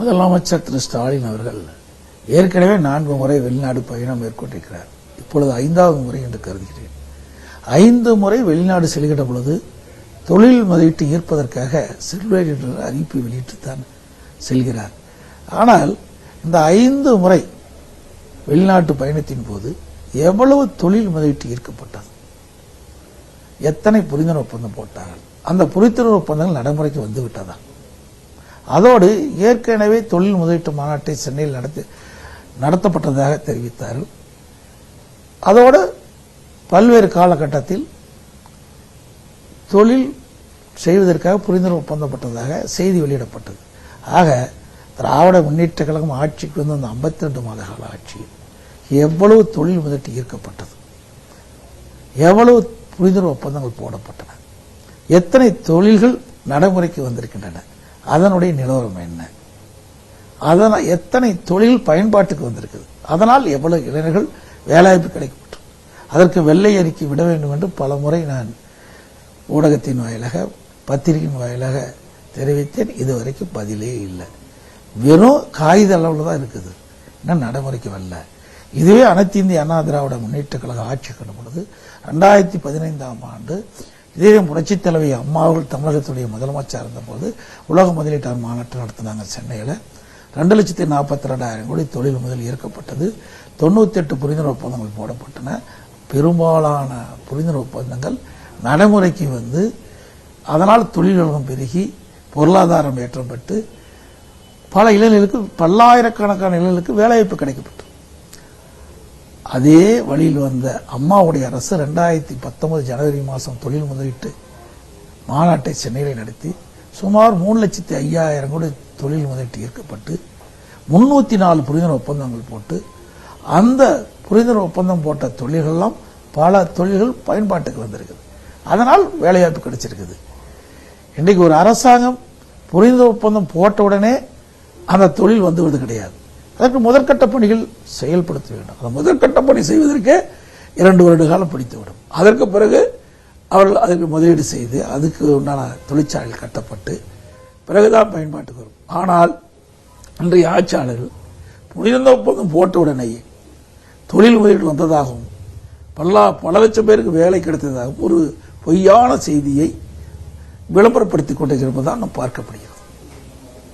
முதலமைச்சர் திரு ஸ்டாலின் அவர்கள் ஏற்கனவே நான்கு முறை வெளிநாடு பயணம் மேற்கொண்டிருக்கிறார். இப்பொழுது ஐந்தாவது முறை என்று கருதுகிறேன். ஐந்து முறை வெளிநாடு செல்கிற பொழுது தொழில் முதலீட்டு ஈர்ப்பதற்காக செல்வேன் என்ற அறிவிப்பு வெளியிட்டுத்தான் செல்கிறார். ஆனால் இந்த ஐந்து முறை வெளிநாட்டு பயணத்தின் போது எவ்வளவு தொழில் முதலீட்டு ஈர்க்கப்பட்டது? எத்தனை புரிந்துணர்வு ஒப்பந்தம் போட்டார்கள்? அந்த புரிந்துணர்வு ஒப்பந்தங்கள் நடைமுறைக்கு வந்துவிட்டதா அதோடு ஏற்கனவே தொழில் முதலீட்டு மாநாட்டை சென்னையில் நடத்தி நடத்தப்பட்டதாக தெரிவித்தார்கள். அதோடு பல்வேறு காலகட்டத்தில் தொழில் செய்வதற்காக புரிந்துணர்வு ஒப்பந்தப்பட்டதாக செய்தி வெளியிடப்பட்டது. ஆக திராவிட முன்னேற்ற கழகம் ஆட்சிக்கு வந்து அந்த ஐம்பத்தி ரெண்டு மாத கால ஆட்சியில் எவ்வளவு தொழில் முதலீட்டு ஈர்க்கப்பட்டது? எவ்வளவு புரிந்துணர்வு ஒப்பந்தங்கள் போடப்பட்டன? எத்தனை தொழில்கள் நடைமுறைக்கு வந்திருக்கின்றன? அதனுடைய நிலவரம் என்ன? அதனால் எத்தனை தொழில் பயன்பாட்டுக்கு வந்திருக்குது? அதனால் எவ்வளவு இளைஞர்கள் வேலைவாய்ப்பு கிடைக்கப்பட்டு? அதற்கு வெள்ளை அறிக்கை விட வேண்டும் என்று பல முறை நான் ஊடகத்தின் வாயிலாக பத்திரிகையின் வாயிலாக தெரிவித்தேன். இதுவரைக்கும் பதிலே இல்லை. வெறும் காகித அளவில் தான் இருக்குது. இன்னும் நடைமுறைக்கு வரல இதுவே அனைத்து இந்திய அண்ணா திராவிட முன்னேற்ற கழக ஆட்சி கண்ட பொழுது ரெண்டாயிரத்தி பதினைந்தாம் ஆண்டு இதே புரட்சி தலைவி அம்மா அவர்கள் தமிழகத்துடைய முதலமைச்சர் இருந்தபோது உலக முதலீட்டாளர் மாநாட்டம் நடத்தினாங்க சென்னையில். ரெண்டு லட்சத்தி நாற்பத்தி ரெண்டாயிரம் கோடி தொழில் முதல் ஈர்க்கப்பட்டது தொண்ணூத்தி எட்டு புரிந்துணர்வு ஒப்பந்தங்கள் போடப்பட்டன. பெரும்பாலான புரிந்துணர்வு ஒப்பந்தங்கள் நடைமுறைக்கு வந்து அதனால் தொழிலுலகம் பெருகி பொருளாதாரம் ஏற்றம் பெற்று பல இளைஞர்களுக்கு பல்லாயிரக்கணக்கான இளைஞர்களுக்கு வேலைவாய்ப்பு கிடைக்கப்பட்டது. அதே வழியில் வந்த அம்மாவுடைய அரசு ரெண்டாயிரத்தி பத்தொன்பது ஜனவரி மாதம் தொழில் முதலீட்டு மாநாட்டை சென்னையில் நடத்தி சுமார் மூணு லட்சத்தி ஐயாயிரம் கோடி தொழில் முதலீட்டு ஈர்க்கப்பட்டு முன்னூத்தி நாலு புரிந்துணர்வு ஒப்பந்தங்கள் போட்டு அந்த புரிந்துணர்வு ஒப்பந்தம் போட்ட தொழில்கள்லாம் பல தொழில்கள் பயன்பாட்டுக்கு வந்திருக்குது. அதனால் வேலைவாய்ப்பு கிடைச்சிருக்குது. இன்றைக்கு ஒரு அரசாங்கம் புரிந்த ஒப்பந்தம் போட்ட உடனே அந்த தொழில் வந்துவது கிடையாது. அதற்கு முதற்கட்ட பணிகள் செயல்படுத்த வேண்டும். அந்த முதற்கட்ட பணி செய்வதற்கே இரண்டு வருட காலம் பிடித்துவிடும். அதற்கு பிறகு அவர்கள் அதற்கு முதலீடு செய்து அதுக்கு உண்டான தொழிற்சாலைகள் கட்டப்பட்டு பிறகுதான் பயன்பாட்டுக்கு வரும். ஆனால் இன்றைய ஆட்சியாளர்கள் புனித ஒப்பந்தம் போட்டவுடனேயே தொழில் முதலீடு வந்ததாகவும் பல்லா பல லட்சம் பேருக்கு வேலை கிடைத்ததாகவும் ஒரு பொய்யான செய்தியை விளம்பரப்படுத்திக் கொண்டிருப்பதாக நம்ம பார்க்கப்படுகிறது